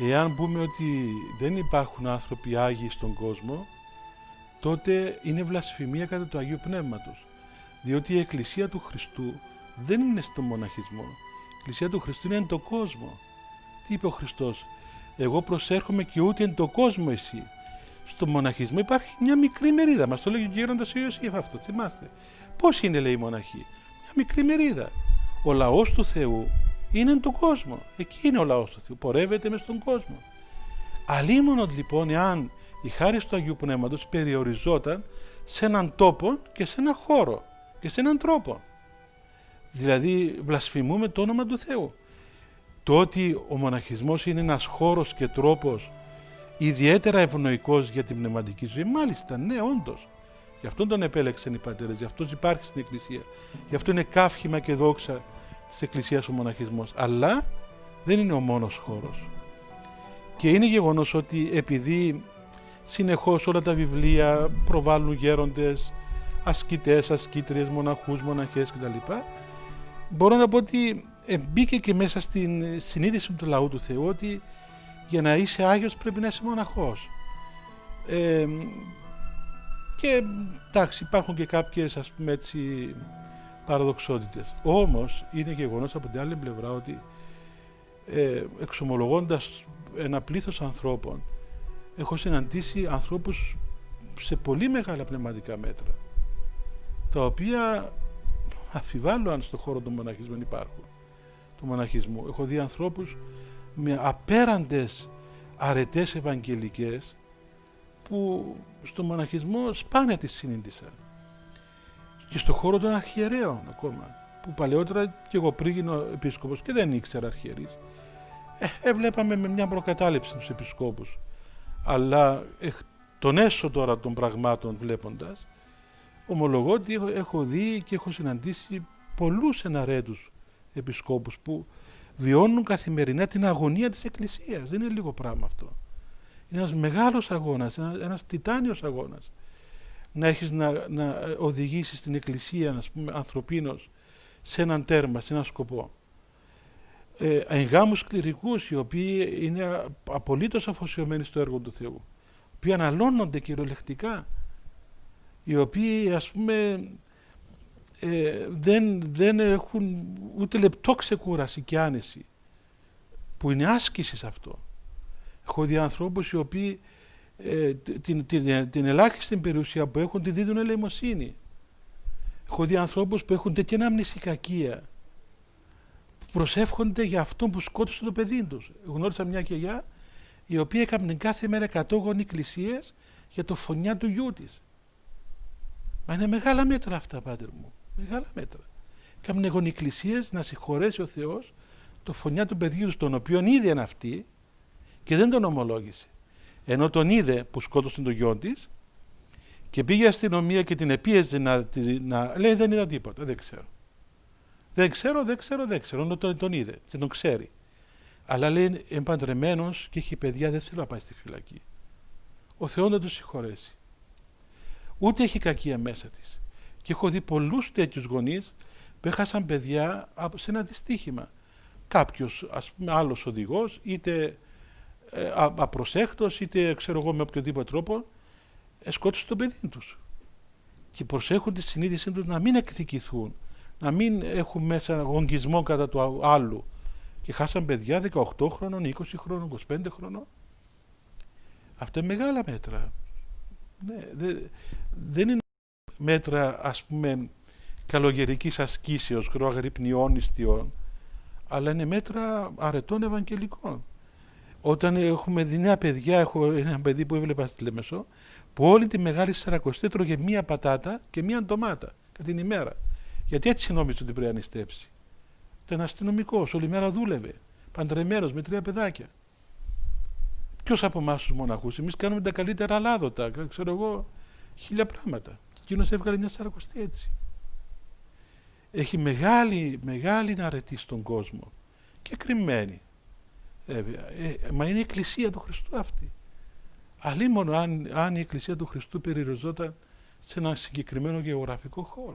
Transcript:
Εάν πούμε ότι δεν υπάρχουν άνθρωποι Άγιοι στον κόσμο, τότε είναι βλασφημία κατά του Αγίου Πνεύματος. Διότι η Εκκλησία του Χριστού δεν είναι στο μοναχισμό. Η Εκκλησία του Χριστού είναι εν το κόσμο. Τι είπε ο Χριστός, εγώ προσέρχομαι και ούτε εν το κόσμο εσύ. Στο μοναχισμό υπάρχει μια μικρή μερίδα. Μας το λέγει ο γέροντας ο Ιωσήφ αυτό, θυμάστε. Πώς είναι, λέει η μοναχή; Μια μικρή μερίδα. Ο λαός του Θεού είναι εν τον κόσμο. Εκεί είναι ο λαός του Θεού. Πορεύεται μες στον κόσμο. Αλίμονο λοιπόν, εάν η χάρη του Αγίου Πνεύματος περιοριζόταν σε έναν τόπο και σε έναν χώρο και σε έναν τρόπο. Δηλαδή βλασφημούμε το όνομα του Θεού. Το ότι ο μοναχισμός είναι ένας χώρος και τρόπος ιδιαίτερα ευνοϊκός για την πνευματική ζωή, μάλιστα, ναι, όντως. Γι' αυτόν τον επέλεξαν οι πατέρες, γι' αυτός υπάρχει στην Εκκλησία. Γι' αυτό είναι καύχημα και δόξα της Εκκλησίας ο μοναχισμός. Αλλά δεν είναι ο μόνος χώρος. Και είναι γεγονός ότι επειδή συνεχώς όλα τα βιβλία προβάλλουν γέροντες, ασκητές, ασκήτριες, μοναχούς, μοναχές κτλ. Μπορώ να πω ότι μπήκε και μέσα στην συνείδηση του λαού του Θεού ότι για να είσαι Άγιος πρέπει να είσαι μοναχός. Ε, και εντάξει υπάρχουν και κάποιες ας πούμε έτσι παραδοξότητες. Όμως είναι γεγονός από την άλλη πλευρά ότι ε, εξομολογώντας ένα πλήθος ανθρώπων έχω συναντήσει ανθρώπους σε πολύ μεγάλα πνευματικά μέτρα τα οποία αφιβάλλω αν στον χώρο των μοναχισμών υπάρχουν του μοναχισμού. Έχω δει ανθρώπους με απέραντες αρετές ευαγγελικές που στο μοναχισμό σπάνια τις συνήντησα. Και στο χώρο των αρχιερέων ακόμα, που παλαιότερα και εγώ πριν γίνω επίσκοπος και δεν ήξερα αρχιερείς, ε, έβλεπαμε με μια προκατάληψη τους επισκόπους. Αλλά τον έσω τώρα των πραγμάτων βλέποντας, ομολογώ ότι έχω, έχω δει και έχω συναντήσει πολλούς εναρέτους επισκόπους που βιώνουν καθημερινά την αγωνία της Εκκλησίας. Δεν είναι λίγο πράγμα αυτό. Είναι ένας μεγάλος αγώνας, ένας, ένας τιτάνιος αγώνας. Να έχεις να, να οδηγήσεις την Εκκλησία, να πούμε, ανθρωπίνος, σε έναν τέρμα, σε έναν σκοπό. Ε, εγγάμους κληρικούς οι οποίοι είναι απολύτως αφοσιωμένοι στο έργο του Θεού, οι οποίοι αναλώνονται κυριολεκτικά, οι οποίοι ας πούμε ε, δεν, δεν έχουν ούτε λεπτό ξεκούραση και άνεση που είναι άσκηση σε αυτό. Έχω δει ανθρώπους οι οποίοι ε, την, την, την, ελάχιστη περιουσία που έχουν τη δίδουν ελεημοσύνη. Έχω δει ανθρώπους που έχουν τέτοια ανάμνηση κακία που προσεύχονται για αυτόν που σκότωσε το παιδί τους. Γνώρισα μια γιαγιά η οποία έκανε κάθε μέρα 100 γονεί για το φωνιά του γιού της. Μα είναι μεγάλα μέτρα αυτά, πάτερ μου. Μεγάλα μέτρα. Κάμουν γονικλησίες να συγχωρέσει ο Θεός το φωνιά του παιδιού του, τον οποίο είδε αυτή και δεν τον ομολόγησε. Ενώ τον είδε που σκότωσε τον γιο της και πήγε αστυνομία και την επίεζε να, να λέει δεν είδα τίποτα, δεν ξέρω. Δεν ξέρω, δεν ξέρω, δεν ξέρω, ενώ τον, τον είδε και τον ξέρει. Αλλά λέει εμπαντρεμένο και έχει παιδιά, δεν θέλω να πάει στη φυλακή. Ο Θεός δεν το συγχωρέσει. Ούτε έχει κακία μέσα της. Και έχω δει πολλούς τέτοιους γονείς που έχασαν παιδιά σε ένα δυστύχημα. Κάποιος, ας πούμε, άλλος οδηγός, είτε ε, απροσέχτος, είτε ξέρω εγώ με οποιοδήποτε τρόπο, ε, σκότωσε το παιδί τους. Και προσέχουν τη συνείδησή τους να μην εκδικηθούν, να μην έχουν μέσα γονγκισμό κατά του άλλου. Και χάσαν παιδιά 18 χρόνων, 20 χρόνων, 25 χρόνων. Αυτά είναι μεγάλα μέτρα. Ναι, δεν είναι μέτρα ας πούμε καλογερικής ασκήσεως, χρεογρυπνιών ιστιών, αλλά είναι μέτρα αρετών ευαγγελικών. Όταν έχουμε δει νέα παιδιά, έχω ένα παιδί που έβλεπα στη Λεμεσό, που όλη τη μεγάλη σαρακοστή τρώγε μία πατάτα και μία ντομάτα κατά την ημέρα. Γιατί έτσι νόμιζε ότι πρέπει να νηστέψει. Ήταν αστυνομικός, όλη μέρα δούλευε. Παντρεμένος με τρία παιδάκια. Ποιος από εμάς τους μοναχούς, εμείς κάνουμε τα καλύτερα λάδοτα, ξέρω εγώ, χίλια πράγματα. Εκείνος έβγαλε μια σαρακοστή έτσι. Έχει μεγάλη, μεγάλη αρετή στον κόσμο και κρυμμένη. Ε, ε, μα είναι η Εκκλησία του Χριστού αυτή. Αλλήμον αν, αν η Εκκλησία του Χριστού περιοριζόταν σε ένα συγκεκριμένο γεωγραφικό χώρο.